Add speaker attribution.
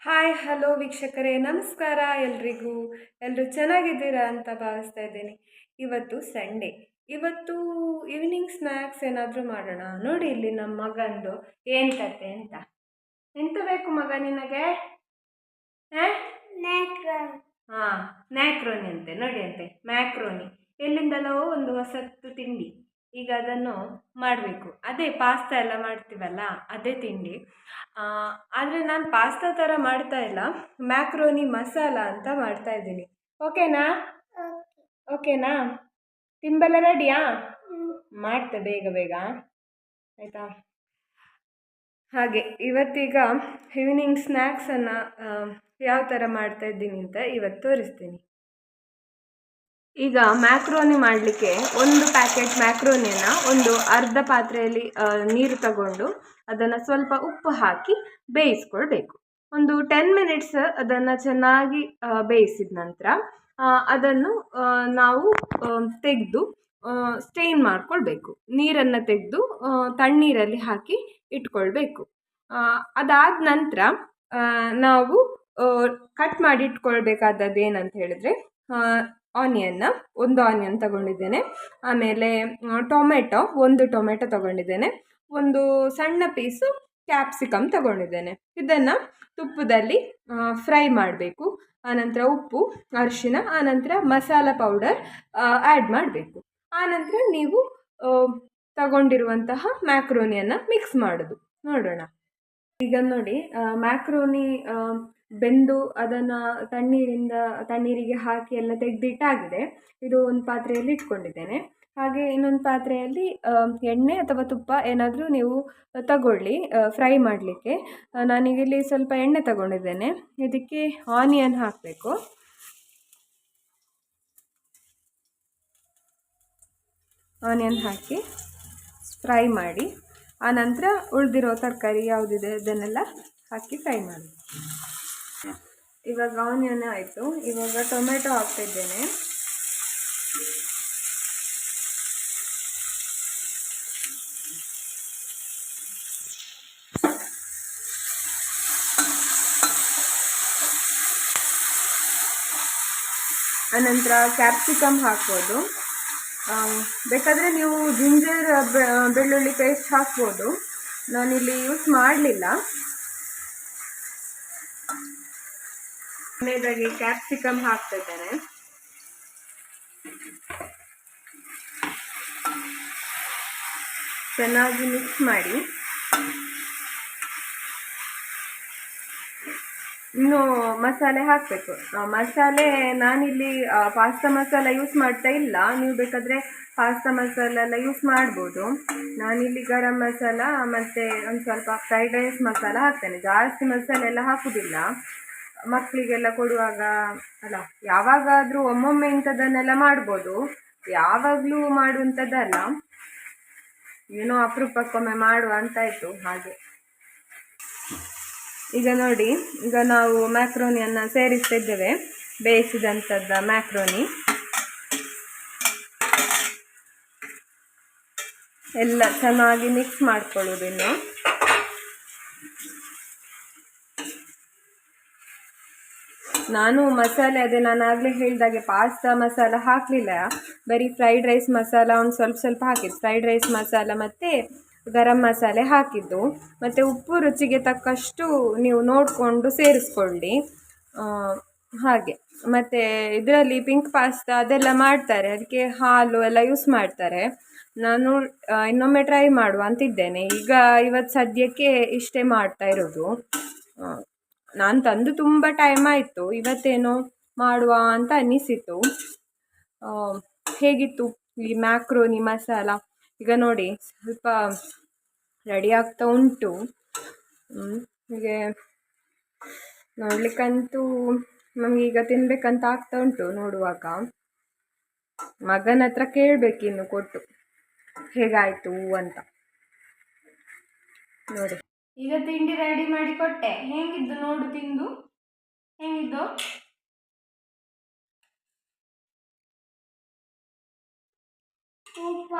Speaker 1: Hi hello ವೀಕ್ಷಕರೇ ನಮಸ್ಕಾರ ಎಲ್ರಿಗೂ. ಎಲ್ಲರೂ ಚೆನ್ನಾಗಿದ್ದೀರಾ ಅಂತ ಭಾವಿಸ್ತಾ ಇದ್ದೀನಿ. ಇವತ್ತು ಸಂಡೇ. ಇವತ್ತು ಈವ್ನಿಂಗ್ ಸ್ನ್ಯಾಕ್ಸ್ ಏನಾದರೂ ಮಾಡೋಣ? ನೋಡಿ ಇಲ್ಲಿ ನಮ್ಮ ಮಗಂದು ಏನು ಕತೆ ಅಂತ. ಎಂತ ಬೇಕು ಮಗ ನಿನಗೆ? ಹಾಂ? ಮ್ಯಾಕ್ರೋನಿ ಅಂತೆ. ನೋಡಿ ಅಂತೆ. ಮ್ಯಾಕ್ರೋನಿ ಎಲ್ಲಿಂದಲೋ ಒಂದು ಹೊಸತ್ತು ತಿಂಡಿ. ಈಗ ಅದನ್ನು ಮಾಡಬೇಕು. ಅದೇ ಪಾಸ್ತಾ ಎಲ್ಲ ಮಾಡ್ತೀವಲ್ಲ ಅದೇ ತಿಂಡಿ. ಆದರೆ ನಾನು ಪಾಸ್ತಾ ಥರ ಮಾಡ್ತಾ ಇಲ್ಲ. ಮ್ಯಾಕ್ರೋನಿ ಮಸಾಲ ಅಂತ ಮಾಡ್ತಾ ಇದ್ದೀನಿ. ಓಕೆನಾ ಓಕೆನಾ ತಿಂಬೆಲ್ಲ ರೆಡಿಯಾ ಮಾಡ್ತೆ ಬೇಗ ಬೇಗ. ಆಯಿತಾ? ಹಾಗೆ ಇವತ್ತೀಗ ಈವ್ನಿಂಗ್ ಸ್ನ್ಯಾಕ್ಸನ್ನು ಯಾವ ಥರ ಮಾಡ್ತಾ ಇದ್ದೀನಿ ಅಂತ ಇವತ್ತು ತೋರಿಸ್ತೀನಿ. ಈಗ ಮ್ಯಾಕ್ರೋನಿ ಮಾಡಲಿಕ್ಕೆ ಒಂದು ಪ್ಯಾಕೆಟ್ ಮ್ಯಾಕ್ರೋನಿನ ಒಂದು ಅರ್ಧ ಪಾತ್ರೆಯಲ್ಲಿ ನೀರು ತಗೊಂಡು ಅದನ್ನು ಸ್ವಲ್ಪ ಉಪ್ಪು ಹಾಕಿ ಬೇಯಿಸ್ಕೊಳ್ಬೇಕು. ಒಂದು ಟೆನ್ ಮಿನಿಟ್ಸ್ ಅದನ್ನು ಚೆನ್ನಾಗಿ ಬೇಯಿಸಿದ ನಂತರ ಅದನ್ನು ನಾವು ತೆಗೆದು ಸ್ಟೇನ್ ಮಾಡಿಕೊಳ್ಬೇಕು. ನೀರನ್ನು ತೆಗೆದು ತಣ್ಣೀರಲ್ಲಿ ಹಾಕಿ ಇಟ್ಕೊಳ್ಬೇಕು. ಅದಾದ ನಂತರ ನಾವು ಕಟ್ ಮಾಡಿ ಇಟ್ಕೊಳ್ಬೇಕಾದದ್ದು ಏನಂತ ಹೇಳಿದ್ರೆ ಆನಿಯನ್ನ ಒಂದು ಆನಿಯನ್ ತಗೊಂಡಿದ್ದೇನೆ. ಆಮೇಲೆ ಟೊಮೆಟೊ, ಒಂದು ಟೊಮೆಟೊ ತಗೊಂಡಿದ್ದೇನೆ. ಒಂದು ಸಣ್ಣ ಪೀಸು ಕ್ಯಾಪ್ಸಿಕಮ್ ತಗೊಂಡಿದ್ದೇನೆ. ಇದನ್ನು ತುಪ್ಪದಲ್ಲಿ ಫ್ರೈ ಮಾಡಬೇಕು. ಆನಂತರ ಉಪ್ಪು, ಅರಿಶಿನ, ಆನಂತರ ಮಸಾಲ ಪೌಡರ್ ಆ್ಯಡ್ ಮಾಡಬೇಕು. ಆನಂತರ ನೀವು ತಗೊಂಡಿರುವಂತಹ ಮ್ಯಾಕ್ರೋನಿಯನ್ನು ಮಿಕ್ಸ್ ಮಾಡೋದು. ನೋಡೋಣ. ಈಗ ನೋಡಿ ಮ್ಯಾಕ್ರೋನಿ ಬೆಂದು ಅದನ್ನು ತಣ್ಣೀರಿಂದ, ತಣ್ಣೀರಿಗೆ ಹಾಕಿ ಎಲ್ಲ ತೆಗೆದಿಟ್ಟಾಗಿದೆ. ಇದು ಒಂದು ಪಾತ್ರೆಯಲ್ಲಿ ಇಟ್ಕೊಂಡಿದ್ದೇನೆ. ಹಾಗೆ ಇನ್ನೊಂದು ಪಾತ್ರೆಯಲ್ಲಿ ಎಣ್ಣೆ ಅಥವಾ ತುಪ್ಪ ಏನಾದರೂ ನೀವು ತಗೊಳ್ಳಿ ಫ್ರೈ ಮಾಡಲಿಕ್ಕೆ. ನಾನೀಗಿಲ್ಲಿ ಸ್ವಲ್ಪ ಎಣ್ಣೆ ತಗೊಂಡಿದ್ದೇನೆ. ಇದಕ್ಕೆ ಆನಿಯನ್ ಹಾಕಬೇಕು. ಆನಿಯನ್ ಹಾಕಿ ಫ್ರೈ ಮಾಡಿ ಆನಂತರ ಉಳಿದಿರೋ ತರಕಾರಿ ಯಾವುದಿದೆ ಅದನ್ನೆಲ್ಲ ಹಾಕಿ ಫ್ರೈ ಮಾಡಿ. ಇವಾಗ ಆನಿಯನ್ ಆಯಿತು, ಇವಾಗ ಟೊಮೆಟೊ ಹಾಕ್ತಿದ್ದೇನೆ. ಆನಂತರ ಕ್ಯಾಪ್ಸಿಕಮ್ ಹಾಕ್ಬೋದು. ಬೇಕಾದರೆ ನೀವು ಜಿಂಜರ್ ಬೆಳ್ಳುಳ್ಳಿ ಪೇಸ್ಟ್ ಹಾಕ್ಬೋದು. ನಾನಿಲ್ಲಿ ಯೂಸ್ ಮಾಡಲಿಲ್ಲ. ಕೊನೆಯದಾಗಿ ಕ್ಯಾಪ್ಸಿಕಮ್ ಹಾಕ್ತಾ ಇದ್ದಾರೆ ಚೆನ್ನಾಗಿ ಮಿಕ್ಸ್ ಮಾಡಿ. ಇನ್ನು ಮಸಾಲೆ ಹಾಕಬೇಕು. ಮಸಾಲೆ ನಾನಿಲ್ಲಿ ಪಾಸ್ತಾ ಮಸಾಲ ಯೂಸ್ ಮಾಡ್ತಾ ಇಲ್ಲ. ನೀವು ಬೇಕಾದರೆ ಪಾಸ್ತಾ ಮಸಾಲ ಎಲ್ಲ ಯೂಸ್ ಮಾಡ್ಬೋದು. ನಾನಿಲ್ಲಿ ಗರಂ ಮಸಾಲ ಮತ್ತು ಒಂದು ಸ್ವಲ್ಪ ಫ್ರೈಡ್ ರೈಸ್ ಮಸಾಲ ಹಾಕ್ತೇನೆ. ಜಾಸ್ತಿ ಮಸಾಲೆ ಎಲ್ಲ ಹಾಕೋದಿಲ್ಲ. ಮಕ್ಕಳಿಗೆಲ್ಲ ಕೊಡುವಾಗ, ಅಲ್ಲ, ಯಾವಾಗಾದರೂ ಒಮ್ಮೊಮ್ಮೆ ಇಂಥದ್ದನ್ನೆಲ್ಲ ಮಾಡ್ಬೋದು. ಯಾವಾಗಲೂ ಮಾಡುವಂಥದ್ದಲ್ಲ. ಏನೋ ಅಪರೂಪಕ್ಕೊಮ್ಮೆ ಮಾಡುವ ಅಂತಾಯಿತು ಹಾಗೆ. ಈಗ ನೋಡಿ, ಈಗ ನಾವು ಮ್ಯಾಕ್ರೋನಿಯನ್ನು ಸೇರಿಸ್ತಿದ್ದೇವೆ ಬೇಯಿಸಿದಂಥದ್ದು ಮ್ಯಾಕ್ರೋನಿ ಎಲ್ಲ ಚೆನ್ನಾಗಿ ಮಿಕ್ಸ್ ಮಾಡ್ಕೊಳ್ಳೋದು ಇನ್ನು. ನಾನು ಮಸಾಲೆ, ಅದೇ ನಾನು ಆಗಲೇ ಹೇಳಿದಾಗೆ ಪಾಸ್ತಾ ಮಸಾಲ ಹಾಕಲಿಲ್ಲ. ಬರೀ ಫ್ರೈಡ್ ರೈಸ್ ಮಸಾಲ ಒಂದು ಸ್ವಲ್ಪ ಸ್ವಲ್ಪ ಹಾಕಿದ್ದು. ಫ್ರೈಡ್ ರೈಸ್ ಮಸಾಲ ಮತ್ತು ಗರಂ ಮಸಾಲೆ ಹಾಕಿದ್ದು. ಮತ್ತು ಉಪ್ಪು ರುಚಿಗೆ ತಕ್ಕಷ್ಟು ನೀವು ನೋಡಿಕೊಂಡು ಸೇರಿಸ್ಕೊಳ್ಳಿ. ಹಾಗೆ. ಮತ್ತು ಇದರಲ್ಲಿ ಪಿಂಕ್ ಪಾಸ್ತಾ ಅದೆಲ್ಲ ಮಾಡ್ತಾರೆ. ಅದಕ್ಕೆ ಹಾಲು ಎಲ್ಲ ಯೂಸ್ ಮಾಡ್ತಾರೆ. ನಾನು ಇನ್ನೊಮ್ಮೆ ಟ್ರೈ ಮಾಡುವ ಅಂತಿದ್ದೇನೆ. ಈಗ ಇವತ್ತು ಸದ್ಯಕ್ಕೆ ಇಷ್ಟೇ ಮಾಡ್ತಾ ಇರೋದು. ನಾನು ತಂದು ತುಂಬ ಟೈಮ್ ಆಯಿತು. ಇವತ್ತೇನೋ ಮಾಡುವ ಅಂತ ಅನ್ನಿಸಿತು. ಹೇಗಿತ್ತು ಈ ಮ್ಯಾಕ್ರೋನಿ ಮಸಾಲ? ಈಗ ನೋಡಿ, ಸ್ವಲ್ಪ ರೆಡಿ ಆಗ್ತಾ ಉಂಟು. ಹೀಗೆ ನೋಡಲಿಕ್ಕಂತೂ ಈಗ ತಿನ್ನಬೇಕಂತ ಆಗ್ತಾ ಉಂಟು ನೋಡುವಾಗ. ಮಗನ ಹತ್ರ ಕೇಳಬೇಕಿನ್ನು ಕೊಟ್ಟು. ಹೇಗಾಯಿತು ಅಂತ. ನೋಡಿ. ಈಗ ತಿಂಡಿ ರೆಡಿ ಮಾಡಿ ಕೊಟ್ಟೆ. ಹೆಂಗಿದ್ದು ನೋಡು ತಿಂದು. ಹೆಂಗಿದ್ದು? ಉಪ್ಪ.